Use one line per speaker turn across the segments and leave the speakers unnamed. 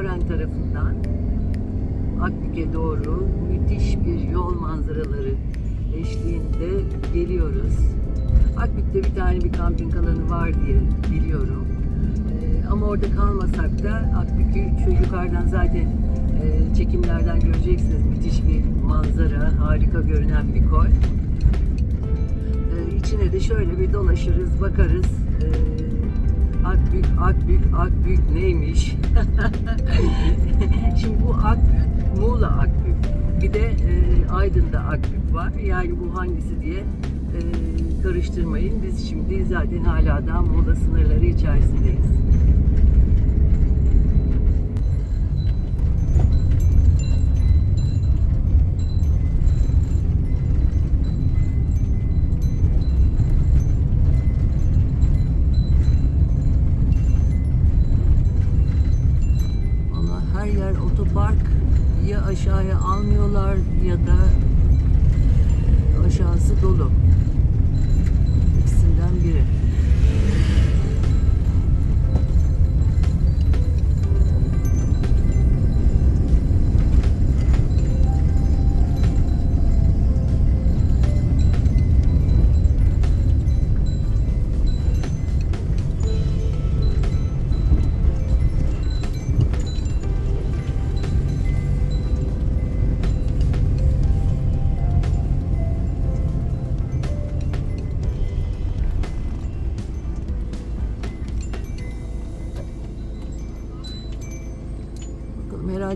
Herkese selamlar. Şimdi Ören tarafından Akbük'e doğru müthiş bir yol manzaraları eşliğinde geliyoruz. Akbük'te bir tane bir kamping alanı var diye biliyorum. Ee, ama orada kalmasak da Akbük'ü şu yukarıdan zaten e, çekimlerden göreceksiniz. Müthiş bir manzara, harika görünen bir koy. Ee, içine de şöyle bir dolaşırız, bakarız. Ee, Akbük, Akbük, Akbük neymiş? Şimdi bu Akbük, Muğla Akbük. Bir de e, Aydın'da Akbük var. Yani bu hangisi diye e, karıştırmayın. Biz şimdi zaten hala da Muğla sınırları içerisindeyiz. Otopark ya aşağıya almıyorlar ya da aşağısı dolu. İkisinden biri.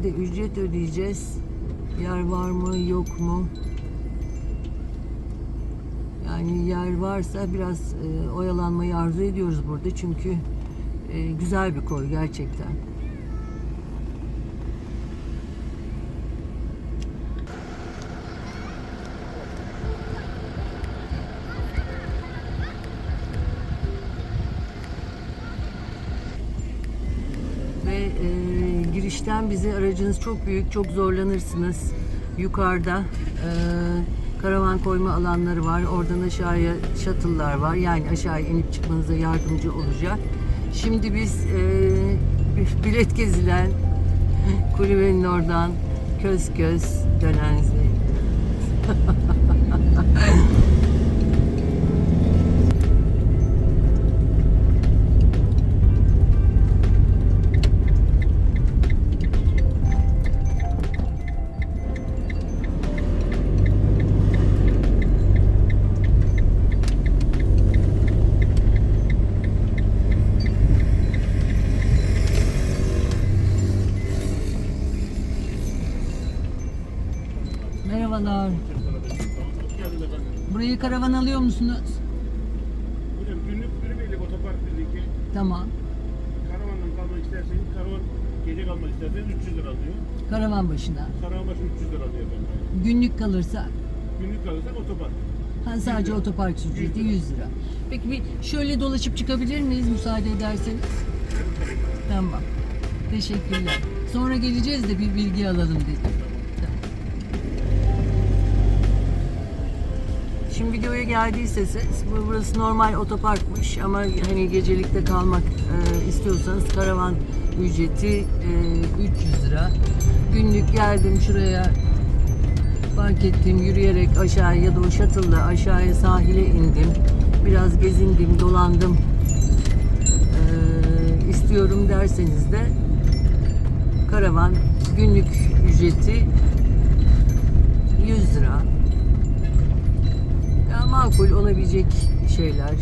Herhalde ücret ödeyeceğiz. Yer var mı yok mu? Yani yer varsa biraz e, oyalanmayı arzu ediyoruz burada çünkü e, güzel bir koy gerçekten. Ve e, girişten bizi aracınız çok büyük, çok zorlanırsınız. Yukarıda e, karavan koyma alanları var. Oradan aşağıya shuttle'lar var. Yani aşağıya inip çıkmanıza yardımcı olacak. Şimdi biz e, bilet gezilen kulübenin oradan köz köz dönen Merhabalar. Burayı karavan alıyor musunuz?
Hocam günlük günübirlik otopark birliği
Tamam.
karavandan kalmak isterseniz karavan gece kalmak isterseniz 300 lira alıyor.
Karavan başına.
Karavan başı 300 lira alıyor efendim.
Günlük kalırsa
Günlük kalırsak otopark.
ha, sadece
lira.
otopark ücreti
100 lira.
100 lira. Peki bir şöyle dolaşıp çıkabilir miyiz müsaade ederseniz? Tamam. Teşekkürler. Sonra geleceğiz de bir bilgi alalım dedik. Videoya geldiyse burası normal otoparkmış ama hani gecelikte kalmak e, istiyorsanız karavan ücreti e, 300 lira. Günlük geldim şuraya fark ettim yürüyerek aşağı ya da o shuttle'la aşağıya sahile indim. Biraz gezindim, dolandım. E, istiyorum derseniz de karavan günlük ücreti 100 lira. Makul olabilecek şeyler.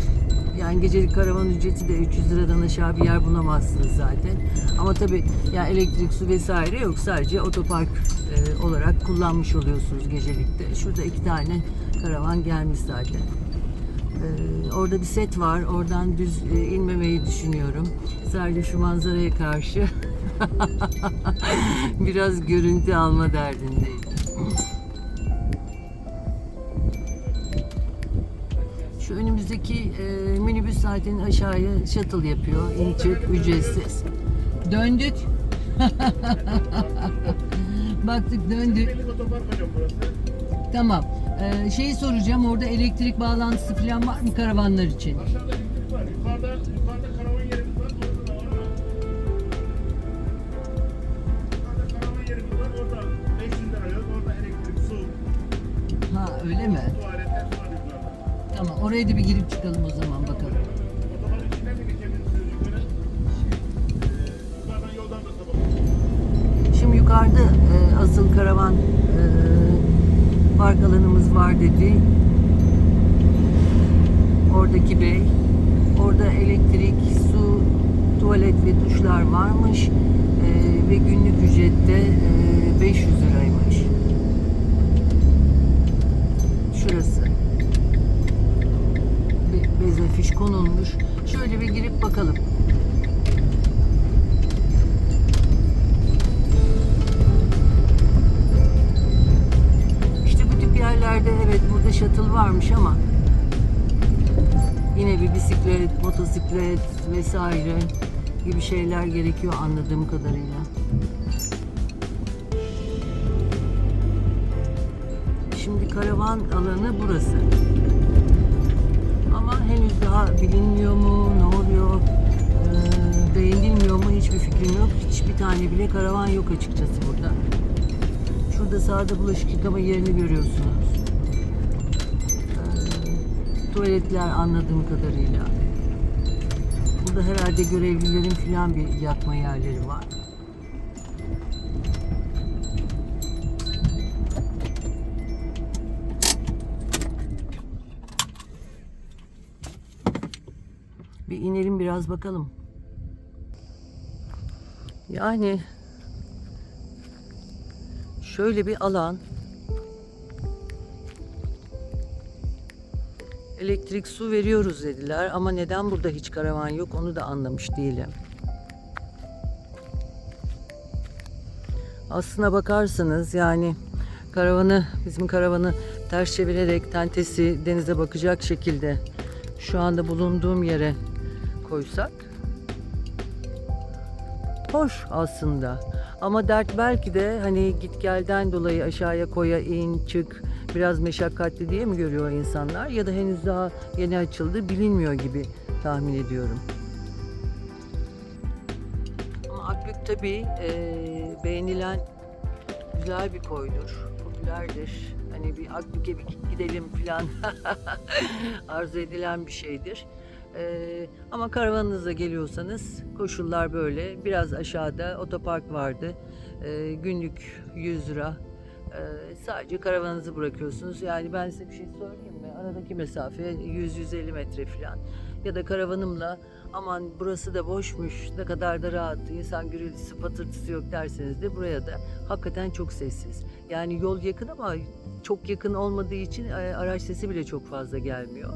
Yani gecelik karavan ücreti de 300 liradan aşağı bir yer bulamazsınız zaten. Ama tabii ya elektrik, su vesaire yok. Sadece otopark e, olarak kullanmış oluyorsunuz gecelikte. Şurada iki tane karavan gelmiş zaten. E, orada bir set var. Oradan düz e, inmemeyi düşünüyorum. Sadece şu manzaraya karşı biraz görüntü alma derdindeyim. önümüzdeki e, minibüs zaten aşağıya shuttle yapıyor. İn ücretsiz. Döndük. Baktık döndük. Tamam. Ee, şeyi soracağım orada elektrik bağlantısı falan var mı karavanlar için?
Aşağıda elektrik var. Yukarıda. Orada karavan yerimiz var. Ha öyle mi? Yukarıdan yoldan da sabah.
Şimdi yukarıda e, asıl karavan e, park alanımız var dedi. Oradaki bey. Orada elektrik, su, tuvalet ve duşlar varmış. E, ve günlük ücrette e, 500 liraymış. Şurası. Konulmuş. Şöyle bir girip bakalım. İşte bu tip yerlerde evet burada shuttle varmış ama yine bir bisiklet, motosiklet vesaire gibi şeyler gerekiyor anladığım kadarıyla. Şimdi karavan alanı burası. Ama henüz daha bilinmiyor mu, ne oluyor, eee, beğenilmiyor mu hiçbir fikrim yok. Hiçbir tane bile karavan yok açıkçası burada. Şurada sağda bulaşık yıkama yerini görüyorsunuz. Ee, tuvaletler anladığım kadarıyla. Burada herhalde görevlilerin filan bir yatma yerleri var. İnelim biraz bakalım. Yani şöyle bir alan. Elektrik su veriyoruz dediler ama neden burada hiç karavan yok onu da anlamış değilim. Aslına bakarsanız yani karavanı bizim karavanı ters çevirerek tentesi denize bakacak şekilde şu anda bulunduğum yere koysak hoş aslında. Ama dert belki de hani git gelden dolayı aşağıya koya in çık biraz meşakkatli diye mi görüyor insanlar ya da henüz daha yeni açıldı bilinmiyor gibi tahmin ediyorum. Ama Akbük tabii eee, beğenilen güzel bir koydur. Popülerdir. Hani bir Akbük'e bir gidelim falan arzu edilen bir şeydir. Ee, ama karavanınızla geliyorsanız koşullar böyle. Biraz aşağıda otopark vardı. Ee, günlük 100 lira. Ee, sadece karavanınızı bırakıyorsunuz. Yani ben size bir şey söyleyeyim mi? Aradaki mesafe 100-150 metre falan. Ya da karavanımla aman burası da boşmuş ne kadar da rahat insan gürültüsü patırtısı yok derseniz de buraya da hakikaten çok sessiz. Yani yol yakın ama çok yakın olmadığı için e, araç sesi bile çok fazla gelmiyor.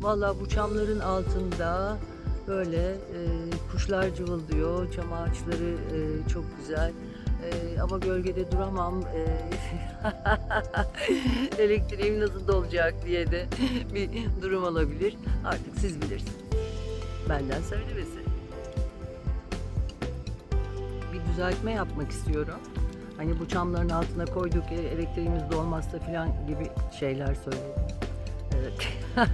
Vallahi bu çamların altında böyle e, kuşlar cıvıldıyor, çam ağaçları e, çok güzel. E, ama gölgede duramam. E, elektriğim nasıl dolacak diye de bir durum olabilir. Artık siz bilirsiniz. Benden söylemesi. Bir düzeltme yapmak istiyorum. Hani bu çamların altına koyduk e, elektriğimiz dolmazsa falan gibi şeyler söyledim. Evet.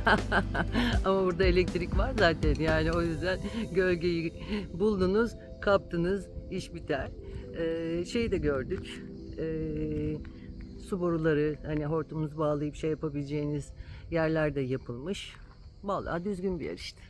Ama burada elektrik var zaten yani o yüzden gölgeyi buldunuz, kaptınız, iş biter. Ee, şeyi de gördük. Ee, su boruları hani hortumuz bağlayıp şey yapabileceğiniz yerler de yapılmış. Vallahi düzgün bir yer işte.